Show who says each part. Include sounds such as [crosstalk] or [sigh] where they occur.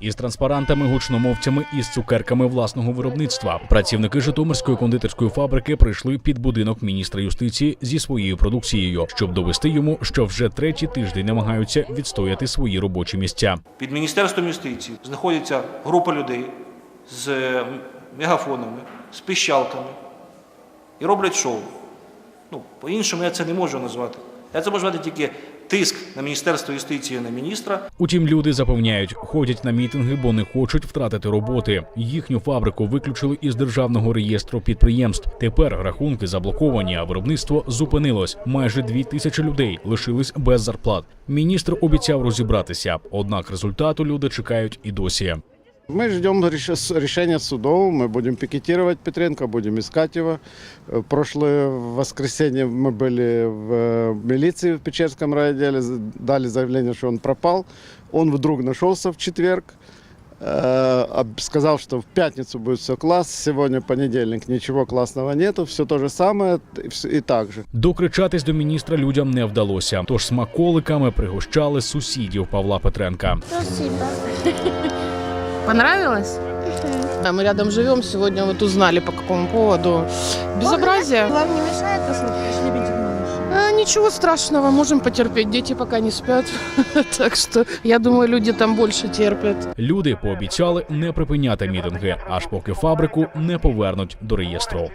Speaker 1: із транспарантами, гучномовцями і з цукерками власного виробництва. Працівники Житомирської кондитерської фабрики прийшли під будинок міністра юстиції зі своєю продукцією, щоб довести йому, що вже третій тиждень намагаються відстояти свої робочі місця.
Speaker 2: Під Міністерством юстиції знаходиться група людей з мегафонами, з пищалками і роблять шоу. Ну, по-іншому я це не можу назвати. Це можу назвати тільки тиск на Міністерство юстиції на міністра
Speaker 1: Утім, люди запевняють, ходять на мітинги, бо не хочуть втратити роботи. Їхню фабрику виключили із державного реєстру підприємств. Тепер рахунки заблоковані, а виробництво зупинилось. Майже дві тисячі людей лишились без зарплат. Міністр обіцяв розібратися, однак результату люди чекають і досі.
Speaker 3: Мы ждем реш- с- решения судов, мы будем пикетировать Петренко, будем искать его. Э, Прошлое воскресенье мы были в э, милиции в Печерском райотделе, з- дали заявление, что он пропал. Он вдруг нашелся в четверг, э, об- сказал, что в пятницу будет все класс, сегодня понедельник, ничего классного нету, все то же самое и вс- и так же.
Speaker 1: Докричатись до міністра людям не вдалося. Тож смаколиками пригощали сусідів Павла Петренка.
Speaker 4: Спасибо. [laughs]
Speaker 5: Понравилось? Да, мы рядом живем, сегодня вот узнали по какому поводу. Безобразие.
Speaker 4: Вам не мешает
Speaker 5: А, ничего страшного, можем потерпеть, дети пока не спят. [laughs] Так что я думаю, люди там больше терпят.
Speaker 1: Люди пообіцяли не припиняти мітинги, аж поки фабрику не повернуть до реєстру.